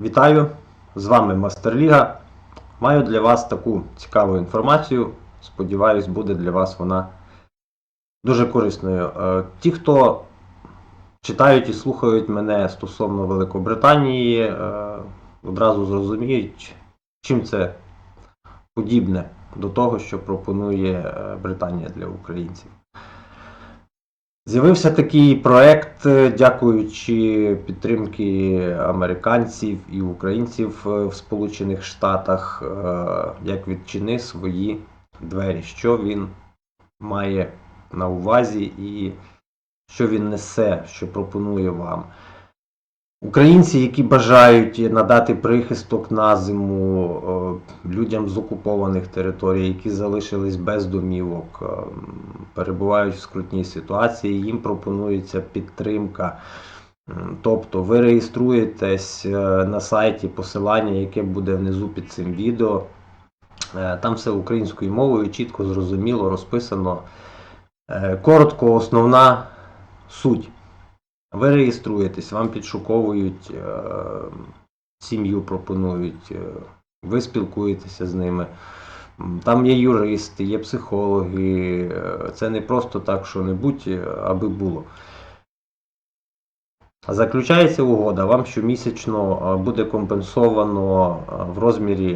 Вітаю! З вами Мастерліга. Маю для вас таку цікаву інформацію. Сподіваюсь, буде для вас вона дуже корисною. Е, Ті, хто читають і слухають мене стосовно Великобританії, е, одразу зрозуміють, чим це подібне до того, що пропонує е, Британія для українців. З'явився такий проект, е, дякуючи підтримки американців і українців е, в Сполучених Штатах, е, як відчини свої двері, що він має на увазі і що він несе, що пропонує вам. Українці, які бажають надати прихисток на зиму е, людям з окупованих територій, які залишились без домівок, е, перебувають в скрутній ситуації, їм пропонується підтримка. Тобто ви реєструєтесь е, на сайті, посилання, яке буде внизу під цим відео. Там все українською мовою, чітко, зрозуміло, розписано. Коротко, основна суть. Ви реєструєтесь, вам підшуковують, е, сім'ю пропонують, е, ви спілкуєтеся з ними. Там є юристи, є психологи. е, Це не просто так, що небудь, е, аби було. Заключається угода, вам щомісячно буде компенсовано в розмірі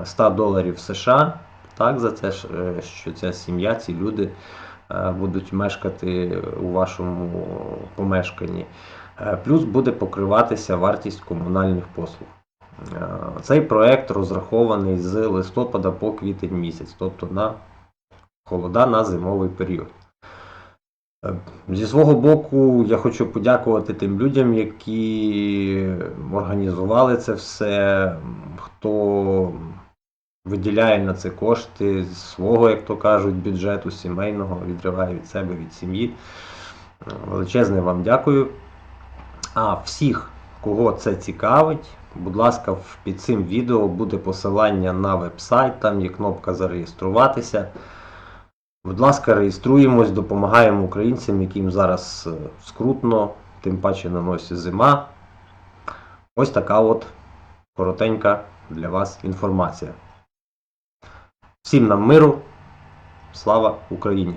е, 100 доларів США, так, за те, е, що ця сім'я, ці люди будуть мешкати у вашому помешканні. Е, Плюс буде покриватися вартість комунальних послуг. Е, Цей проект розрахований з листопада по квітень місяць, тобто на холода на зимовий період. Е, Зі свого боку, я хочу подякувати тим людям, які організували це все, хто виділяє на це кошти з свого, як то кажуть, бюджету сімейного, відриває від себе, від сім'ї. Величезне вам дякую. А всіх, кого це цікавить, будь ласка, під цим відео буде посилання на веб-сайт, там є кнопка зареєструватися. Будь ласка, реєструємось, допомагаємо українцям, яким зараз е, скрутно, тим паче на носі зима. Ось така от коротенька для вас інформація. Всім нам миру, слава Україні!